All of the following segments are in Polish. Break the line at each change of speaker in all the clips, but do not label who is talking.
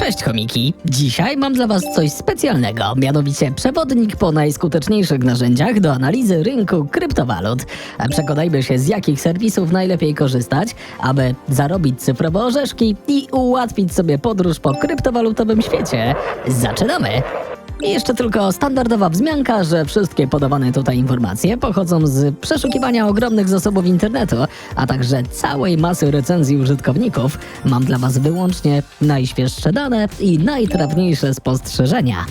Cześć chomiki! Dzisiaj mam dla Was coś specjalnego, mianowicie przewodnik po najskuteczniejszych narzędziach do analizy rynku kryptowalut. Przekonajmy się z jakich serwisów najlepiej korzystać, aby zarobić cyfrowe orzeszki i ułatwić sobie podróż po kryptowalutowym świecie. Zaczynamy! I jeszcze tylko standardowa wzmianka, że wszystkie podawane tutaj informacje pochodzą z przeszukiwania ogromnych zasobów internetu, a także całej masy recenzji użytkowników. Mam dla Was wyłącznie najświeższe dane i najtrawniejsze spostrzeżenia.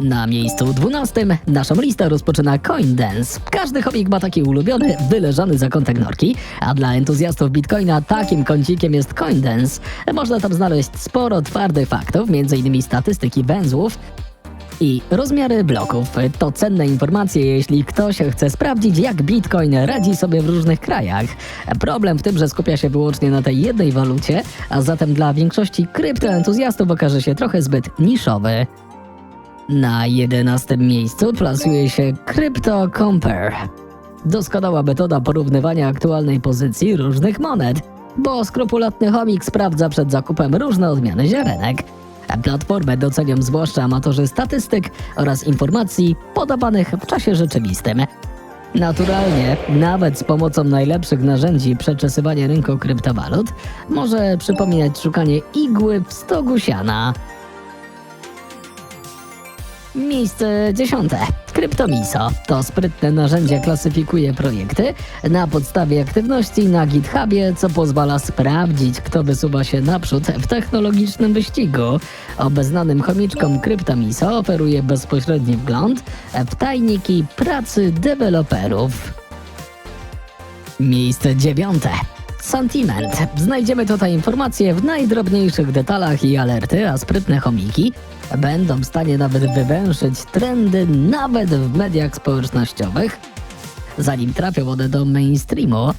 Na miejscu 12 naszą listę rozpoczyna CoinDance. Każdy chomik ma taki ulubiony, wyleżany zakątek norki, a dla entuzjastów Bitcoina takim kącikiem jest CoinDance. Można tam znaleźć sporo twardych faktów, m.in. statystyki węzłów, i rozmiary bloków. To cenne informacje, jeśli ktoś chce sprawdzić, jak Bitcoin radzi sobie w różnych krajach. Problem w tym, że skupia się wyłącznie na tej jednej walucie, a zatem dla większości kryptoentuzjastów okaże się trochę zbyt niszowy. Na 11 miejscu plasuje się Crypto Compare. Doskonała metoda porównywania aktualnej pozycji różnych monet, bo skrupulatny chomik sprawdza przed zakupem różne odmiany ziarenek. Platformę docenią zwłaszcza amatorzy statystyk oraz informacji podawanych w czasie rzeczywistym. Naturalnie, nawet z pomocą najlepszych narzędzi przeczesywanie rynku kryptowalut może przypominać szukanie igły w stogu siana. Miejsce dziesiąte. Kryptomiso to sprytne narzędzie klasyfikuje projekty na podstawie aktywności na GitHubie, co pozwala sprawdzić, kto wysuwa się naprzód w technologicznym wyścigu. Obeznanym chomiczkom Kryptomiso oferuje bezpośredni wgląd w tajniki pracy deweloperów. Miejsce dziewiąte. Sentiment. Znajdziemy tutaj informacje w najdrobniejszych detalach i alerty, a sprytne chomiki będą w stanie nawet wywęszyć trendy nawet w mediach społecznościowych, zanim trafią one do mainstreamu.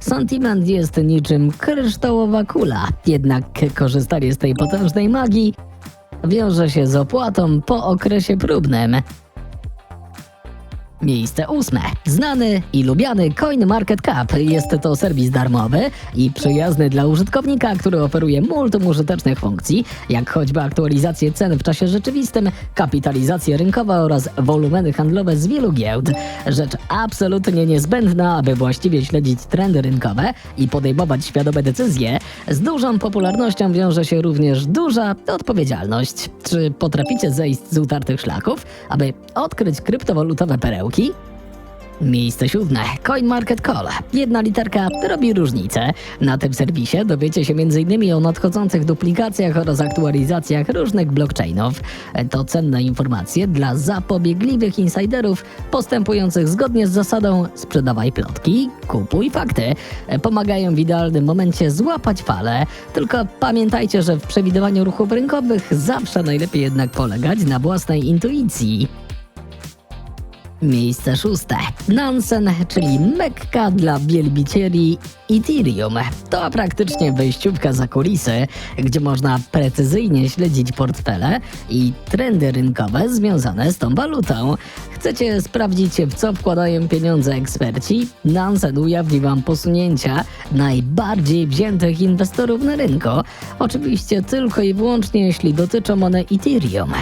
Sentiment jest niczym kryształowa kula, jednak korzystanie z tej potężnej magii wiąże się z opłatą po okresie próbnym. Miejsce ósme. Znany i lubiany CoinMarketCap. Jest to serwis darmowy i przyjazny dla użytkownika, który oferuje multum użytecznych funkcji, jak choćby aktualizację cen w czasie rzeczywistym, kapitalizację rynkową oraz wolumeny handlowe z wielu giełd. Rzecz absolutnie niezbędna, aby właściwie śledzić trendy rynkowe i podejmować świadome decyzje. Z dużą popularnością wiąże się również duża odpowiedzialność. Czy potraficie zejść z utartych szlaków, aby odkryć kryptowalutowe perełki? Miejsce siódme. CoinMarketCall. Jedna literka robi różnicę. Na tym serwisie dowiecie się m.in. o nadchodzących duplikacjach oraz aktualizacjach różnych blockchainów. To cenne informacje dla zapobiegliwych insiderów postępujących zgodnie z zasadą sprzedawaj plotki, kupuj fakty. Pomagają w idealnym momencie złapać falę. Tylko pamiętajcie, że w przewidywaniu ruchów rynkowych zawsze najlepiej jednak polegać na własnej intuicji. Miejsce szóste. Nansen, czyli Mekka dla wielbicieli Ethereum. To praktycznie wejściówka za kulisy, gdzie można precyzyjnie śledzić portfele i trendy rynkowe związane z tą walutą. Chcecie sprawdzić, w co wkładają pieniądze eksperci? Nansen ujawni Wam posunięcia najbardziej wziętych inwestorów na rynku. Oczywiście tylko i wyłącznie, jeśli dotyczą one Ethereum.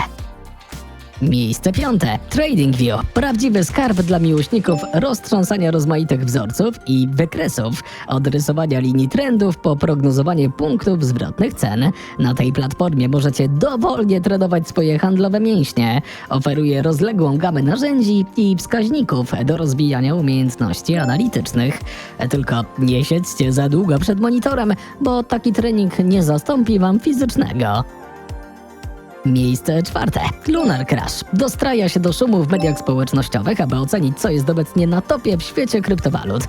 Miejsce piąte. TradingView. Prawdziwy skarb dla miłośników roztrząsania rozmaitych wzorców i wykresów, od rysowania linii trendów po prognozowanie punktów zwrotnych cen. Na tej platformie możecie dowolnie trenować swoje handlowe mięśnie. Oferuje rozległą gamę narzędzi i wskaźników do rozwijania umiejętności analitycznych. Tylko nie siedźcie za długo przed monitorem, bo taki trening nie zastąpi wam fizycznego. Miejsce czwarte. Lunar Crash. Dostraja się do szumu w mediach społecznościowych, aby ocenić, co jest obecnie na topie w świecie kryptowalut.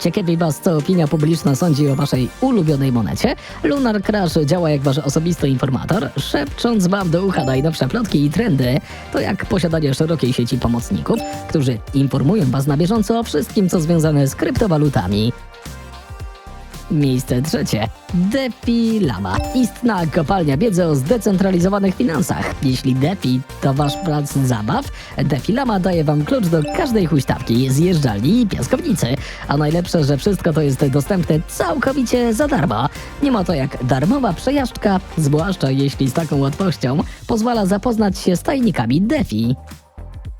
Ciekawi Was, co opinia publiczna sądzi o Waszej ulubionej monecie? Lunar Crash działa jak Wasz osobisty informator, szepcząc Wam do ucha najnowsze plotki i trendy. To jak posiadanie szerokiej sieci pomocników, którzy informują Was na bieżąco o wszystkim, co związane z kryptowalutami. Miejsce trzecie. DeFi Lama. Istna kopalnia wiedzy o zdecentralizowanych finansach. Jeśli DeFi to wasz plac zabaw, DeFi Lama daje wam klucz do każdej huśtawki, zjeżdżalni i piaskownicy. A najlepsze, że wszystko to jest dostępne całkowicie za darmo. Nie ma to jak darmowa przejażdżka, zwłaszcza jeśli z taką łatwością pozwala zapoznać się z tajnikami DeFi.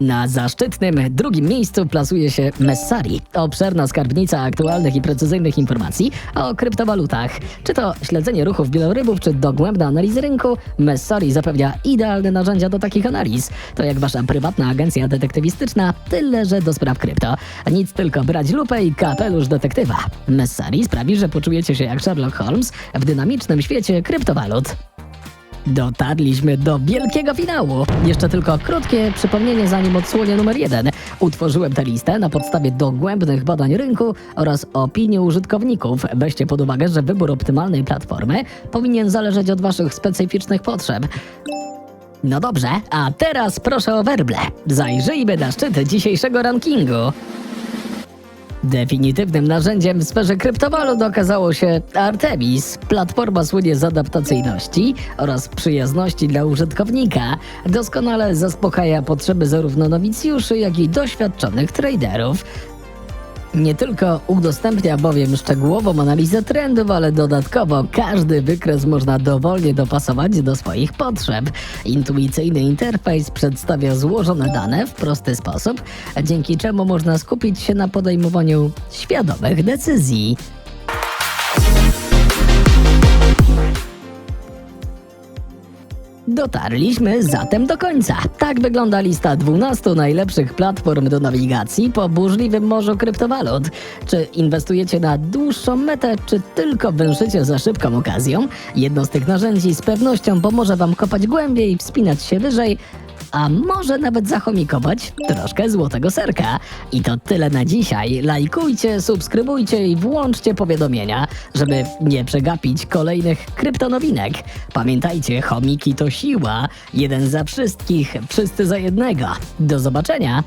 Na zaszczytnym drugim miejscu plasuje się Messari, obszerna skarbnica aktualnych i precyzyjnych informacji o kryptowalutach. Czy to śledzenie ruchów wielorybów, czy dogłębne analizy rynku, Messari zapewnia idealne narzędzia do takich analiz. To jak wasza prywatna agencja detektywistyczna, tyle że do spraw krypto. Nic tylko brać lupę i kapelusz detektywa. Messari sprawi, że poczujecie się jak Sherlock Holmes w dynamicznym świecie kryptowalut. Dotarliśmy do wielkiego finału. Jeszcze tylko krótkie przypomnienie zanim odsłonię numer jeden. Utworzyłem tę listę na podstawie dogłębnych badań rynku oraz opinii użytkowników. Weźcie pod uwagę, że wybór optymalnej platformy powinien zależeć od waszych specyficznych potrzeb. No dobrze, a teraz proszę o werble. Zajrzyjmy na szczyt dzisiejszego rankingu. Definitywnym narzędziem w sferze kryptowalut okazało się Artemis. Platforma słynie z adaptacyjności oraz przyjazności dla użytkownika. Doskonale zaspokaja potrzeby zarówno nowicjuszy, jak i doświadczonych traderów. Nie tylko udostępnia bowiem szczegółową analizę trendów, ale dodatkowo każdy wykres można dowolnie dopasować do swoich potrzeb. Intuicyjny interfejs przedstawia złożone dane w prosty sposób, dzięki czemu można skupić się na podejmowaniu świadomych decyzji. Dotarliśmy zatem do końca. Tak wygląda lista 12 najlepszych platform do nawigacji po burzliwym morzu kryptowalut. Czy inwestujecie na dłuższą metę, czy tylko węszycie za szybką okazją? Jedno z tych narzędzi z pewnością pomoże Wam kopać głębiej, wspinać się wyżej, a może nawet zachomikować troszkę złotego serka. I to tyle na dzisiaj. Lajkujcie, subskrybujcie i włączcie powiadomienia, żeby nie przegapić kolejnych kryptonowinek. Pamiętajcie, chomiki to siła. Jeden za wszystkich, wszyscy za jednego. Do zobaczenia!